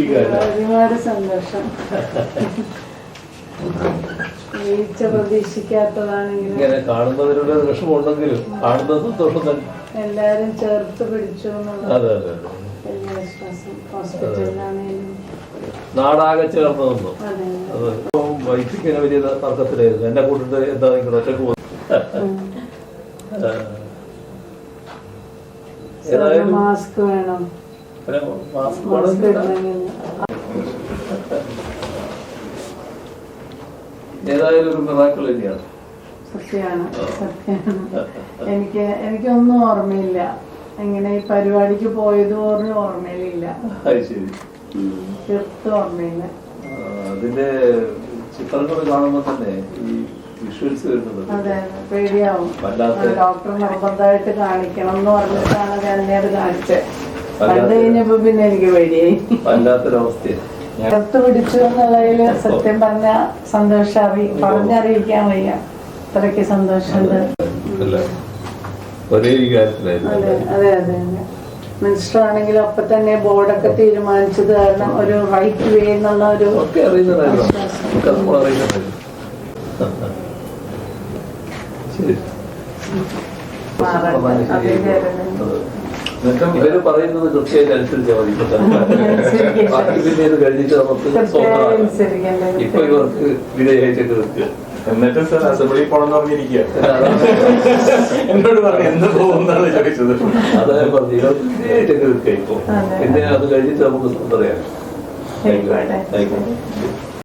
ഒരുപാട് സന്തോഷം. വീഴ്ച പ്രതീക്ഷിക്കാത്തതാണെങ്കിലും ഇങ്ങനെ. കാണുന്നതിനുള്ള വിഷമം ഉണ്ടെങ്കിലും കാണുന്ന സന്തോഷം തന്നെ. എല്ലാരും ചേർത്ത് പിടിച്ചു അതെ അതെ നാടാകെ ചേർന്ന് നിന്നു വൈദ്യുതിക്ക് വലിയ തർക്കത്തിലായിരുന്നു. എന്നെ കൂട്ടിട്ട് എന്താ നിങ്ങൾ ഒറ്റയ്ക്ക് പോകുന്നത്? ഏതായാലും മാസ്ക് വേണം. പിന്നെ മാസ്ക് മാസ്ക് വേണമെന്നില്ല. ഇടണമെങ്കിൽ ഏതായാലും ഒരു മിറാക്കൾ തന്നെയാണ്. സത്യമാണ് സത്യമാണ്. എനിക്ക് എനിക്കൊന്നും ഓർമ്മയില്ല. എങ്ങനെ ഈ പരിപാടിക്ക് പോയത് പോലും ഓർമ്മയിലില്ല. അത് തീർത്തും ഓർമ്മയില്ല. അതിന്റെ ചിത്രങ്ങൾ കാണുമ്പോ തന്നെ ഈ വിഷ്വൽസ് വരുന്നത്. അതെ അതെ, പേടിയാവും. വല്ലാത്ത- ഡോക്ടർ നിർബന്ധമായിട്ട് കാണിക്കണം എന്ന് പറഞ്ഞിട്ടാണ് കല്യാട് കാണിച്ചത്. വല്ലാത്ത- കണ്ടു കഴിഞ്ഞപ്പോ പിന്നെ എനിക്ക് പേടിയായി. വല്ലാത്തൊരവസ്ഥയാണ് ചേർത്ത് പിടിച്ചു എന്നുള്ളതിൽ സത്യം പറഞ്ഞ സന്തോഷം അറി പറഞ്ഞറിയിക്കാൻ വയ്യ. അത്രയ്ക്ക് സന്തോഷമുണ്ട്. ഒരേ അതെ അതെ അതെ മിനിസ്റ്റർ ആണെങ്കിലും അപ്പൊ തന്നെ ബോർഡൊക്കെ തീരുമാനിച്ചത് കാരണം ഒരു റൈറ്റ് വേ എന്നുള്ള ഒരു ശരി. ഇവർ പറയുന്നത് കൃത്യമായിട്ട് അനുസരിച്ചാൽ മതി. ഇപ്പൊ തന്നെ. ബാക്കി പിന്നെ ഇത് കഴിഞ്ഞിട്ട് നമുക്ക് കൃത്യമായി സ്വന്തമാണ് ഇപ്പൊ ഇവർക്ക് എന്നിട്ട് സർ അസംബ്ലി പോണെന്ന് പറഞ്ഞിരിക്കുക പിന്നെ അതാണ്. എന്നോട് പറഞ്ഞു എന്ന് പോകുന്നാണ് ചോദിച്ചത്. അതാ ഞാൻ പറഞ്ഞു ഇവർക്ക് വിധേയമായിട്ടൊക്കെ ഇപ്പൊ? അതെ. പിന്നെ അത് കഴിഞ്ഞിട്ട് നമുക്ക് സ്വന്തം അറിയാം ആയിക്കോട്ടെ. ആയിക്കോട്ടെ